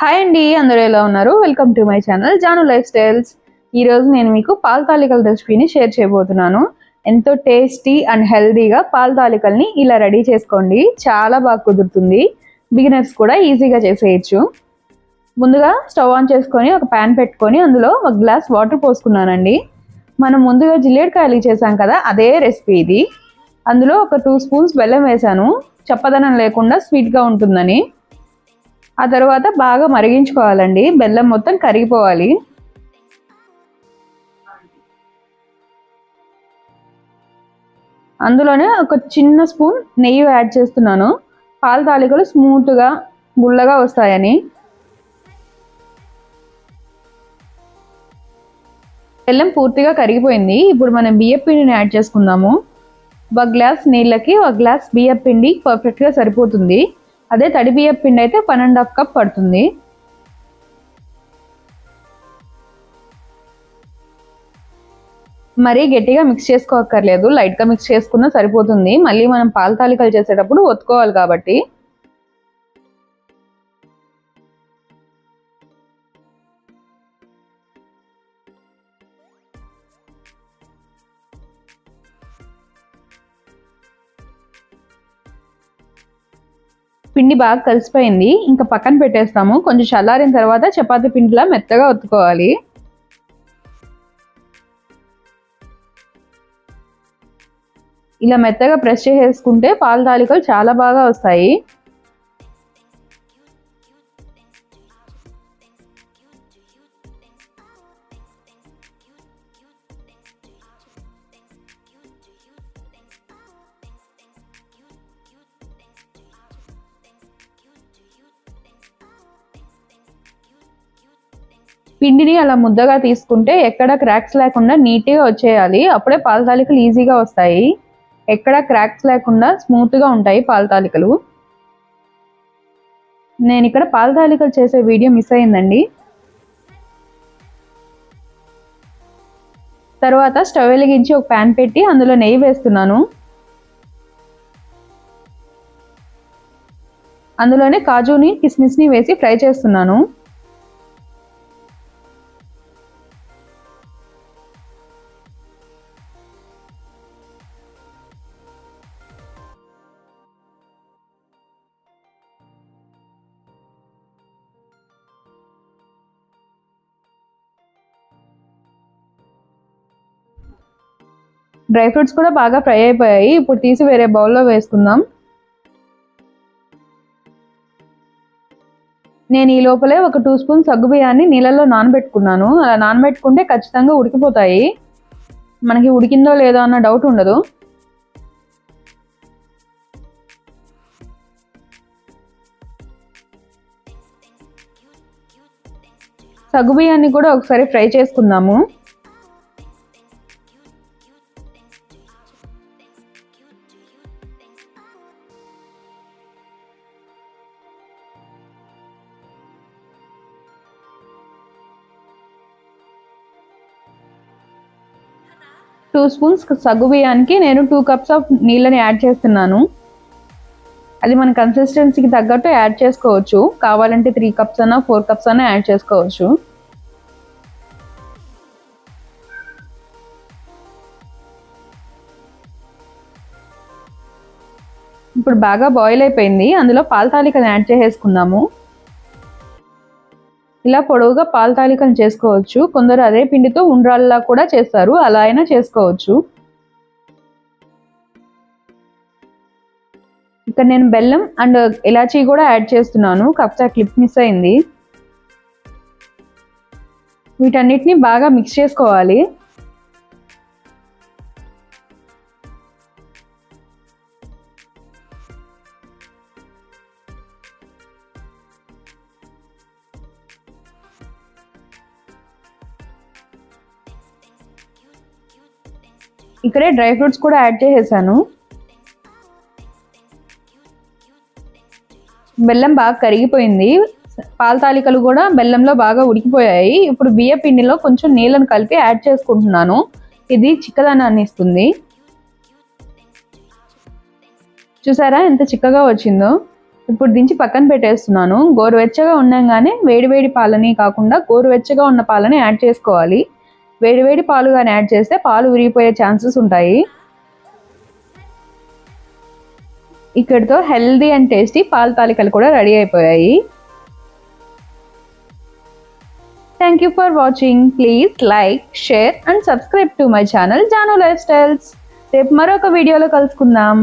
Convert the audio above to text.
Hi అండి అందరూ ఎలా ఉన్నారు? Welcome to my channel Janu lifestyles ఈరోజు నేను మీకు పాల తాలికల రెసిపీని షేర్ చేయబోతున్నాను. ఎంతో టేస్టీ అండ్ హెల్దీగా పాల తాలికల్ని ఇలా రెడీ చేసుకోండి. చాలా బాగా కుదురుతుంది. బిగినర్స్ కూడా ఈజీగా చేసేయచ్చు. ముందుగా స్టవ్ ఆన్ చేసుకొని ఒక ప్యాన్ పెట్టుకొని అందులో ఒక గ్లాస్ వాటర్ పోసుకున్నానండి. మనం ముందుగా జిల్లేడుకాయలు చేసాం కదా అదే రెసిపీ ఇది. అందులో ఒక టూ స్పూన్స్ బెల్లం వేసాను. చప్పదనం లేకుండా స్వీట్గా ఉంటుందని. ఆ తర్వాత బాగా మరిగించుకోవాలండి. బెల్లం మొత్తం కరిగిపోవాలి. అందులోనే ఒక చిన్న స్పూన్ నెయ్యి యాడ్ చేస్తున్నాను. పాల తాలికలు స్మూత్గా గుల్లగా వస్తాయని. బెల్లం పూర్తిగా కరిగిపోయింది. ఇప్పుడు మనం బియ్యం పిండిని యాడ్ చేసుకుందాము. ఒక గ్లాస్ నీళ్ళకి ఒక గ్లాస్ బియ్యం పిండి పర్ఫెక్ట్గా సరిపోతుంది. అదే తడి బియ్యం పిండి అయితే వన్ అండ్ హాఫ్ కప్ పడుతుంది. మరీ గట్టిగా మిక్స్ చేసుకోక్కర్లేదు లైట్గా మిక్స్ చేసుకున్నా సరిపోతుంది. మళ్ళీ మనం పాల తాలికలు చేసేటప్పుడు ఒత్తుకోవాలి కాబట్టి. పిండి బాగా కలిసిపోయింది. ఇంకా పక్కన పెట్టేస్తాము. కొంచెం చల్లారిన తర్వాత చపాతీ పిండిలా మెత్తగా ఒత్తుకోవాలి. ఇలా మెత్తగా ప్రెస్ చేసేసుకుంటే పాల తాలికలు చాలా బాగా వస్తాయి. పిండిని అలా ముద్దగా తీసుకుంటే ఎక్కడ క్రాక్స్ లేకుండా నీట్గా వచ్చేయాలి. అప్పుడే పాలతాలికలు ఈజీగా వస్తాయి. ఎక్కడ క్రాక్స్ లేకుండా స్మూత్గా ఉంటాయి పాలతాలికలు నేను ఇక్కడ పాలతాలికలు చేసే వీడియో మిస్ అయిందండి. తర్వాత స్టవ్ వెలిగించి ఒక ప్యాన్ పెట్టి అందులో నెయ్యి వేస్తున్నాను. అందులోనే కాజుని కిస్మిస్ని వేసి ఫ్రై చేస్తున్నాను. డ్రై ఫ్రూట్స్ కూడా బాగా ఫ్రై అయిపోయాయి. ఇప్పుడు తీసి వేరే బౌల్లో వేసుకుందాం. నేను ఈ లోపలే ఒక టూ స్పూన్ సగ్గు బియ్యాన్ని నీళ్ళల్లో నానబెట్టుకున్నాను. అలా నానబెట్టుకుంటే ఖచ్చితంగా ఉడికిపోతాయి. మనకి ఉడికిందో లేదో అన్న డౌట్ ఉండదు. సగ్గు బియ్యాన్ని కూడా ఒకసారి ఫ్రై చేసుకుందాము. టూ స్పూన్స్ సగ్గు బియ్యానికి నేను టూ కప్స్ ఆఫ్ నీళ్ళని యాడ్ చేస్తున్నాను. అది మన కన్సిస్టెన్సీకి తగ్గట్టు యాడ్ చేసుకోవచ్చు. కావాలంటే త్రీ కప్స్ అన్నా ఫోర్ కప్స్ అన్నా యాడ్ చేసుకోవచ్చు. ఇప్పుడు బాగా బాయిల్ అయిపోయింది. అందులో పాల తాలికను యాడ్ చేసేసుకుందాము. ఇలా పొడవుగా పాల తాలికను చేసుకోవచ్చు. కొందరు అదే పిండితో ఉండ్రాల్లా కూడా చేస్తారు. అలా అయినా చేసుకోవచ్చు. ఇక్కడ నేను బెల్లం అండ్ ఇలాచీ కూడా యాడ్ చేస్తున్నాను. కాకపోతే ఆ క్లిప్ మిస్ అయింది. వీటన్నిటిని బాగా మిక్స్ చేసుకోవాలి. ఇక్కడే డ్రై ఫ్రూట్స్ కూడా యాడ్ చేసేసాను. బెల్లం బాగా కరిగిపోయింది. పాల తాలికలు కూడా బెల్లంలో బాగా ఉడికిపోయాయి. ఇప్పుడు బియ్య పిండిలో కొంచెం నీళ్ళను కలిపి యాడ్ చేసుకుంటున్నాను. ఇది చిక్కదనాన్ని ఇస్తుంది. చూసారా ఎంత చిక్కగా వచ్చిందో? ఇప్పుడు దించి పక్కన పెట్టేస్తున్నాను. గోరువెచ్చగా ఉండగానే వేడివేడి పాలని కాకుండా గోరువెచ్చగా ఉన్న పాలని యాడ్ చేసుకోవాలి. వేడివేడి పాలు కానీ యాడ్ చేస్తే పాలు విరిగిపోయే ఛాన్సెస్ ఉంటాయి. ఇక్కడితో హెల్దీ అండ్ టేస్టీ పాల తాలికలు కూడా రెడీ అయిపోయాయి. Thank you for watching please like share and subscribe to my channel Janu lifestyles రేపు మరొక వీడియోలో కలుసుకుందాం.